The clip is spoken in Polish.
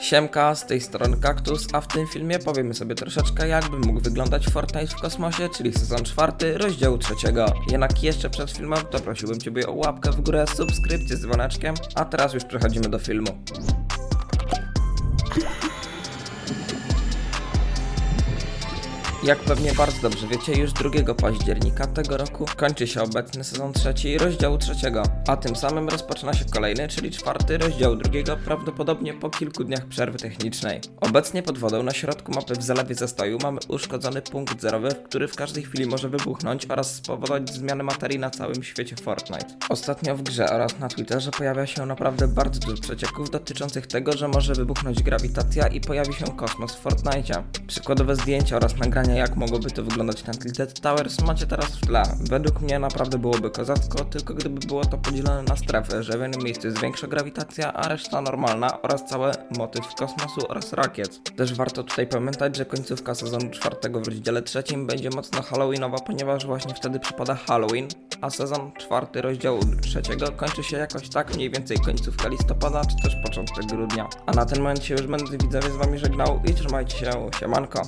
Siemka, z tej strony Kaktus, a w tym filmie powiemy sobie troszeczkę jakby mógł wyglądać Fortnite w kosmosie, czyli sezon czwarty, rozdziału trzeciego. Jednak jeszcze przed filmem to prosiłbym Ciebie o łapkę w górę, subskrypcję z dzwoneczkiem, a teraz już przechodzimy do filmu. Jak pewnie bardzo dobrze wiecie, już 2 października tego roku kończy się obecny sezon trzeci rozdziału trzeciego, a tym samym rozpoczyna się kolejny, czyli czwarty rozdział drugiego, prawdopodobnie po kilku dniach przerwy technicznej. Obecnie pod wodą na środku mapy w zalewie zastoju mamy uszkodzony punkt zerowy, który w każdej chwili może wybuchnąć oraz spowodować zmiany materii na całym świecie Fortnite. Ostatnio w grze oraz na Twitterze pojawia się naprawdę bardzo dużo przecieków dotyczących tego, że może wybuchnąć grawitacja i pojawi się kosmos w Fortnite. Przykładowe zdjęcia oraz nagrania jak mogłoby to wyglądać na Tilted Towers macie teraz w tle. Według mnie naprawdę byłoby kozacko, tylko gdyby było to podzielone na strefy, że w jednym miejscu jest większa grawitacja, a reszta normalna oraz cały motyw kosmosu oraz rakiet. Też warto tutaj pamiętać, że końcówka sezonu czwartego w rozdziale trzecim będzie mocno halloweenowa, ponieważ właśnie wtedy przypada Halloween, a sezon czwarty rozdziału trzeciego kończy się jakoś tak mniej więcej końcówka listopada, czy też początek grudnia. A na ten moment się już będę widzowie z wami żegnał i trzymajcie się, siemanko.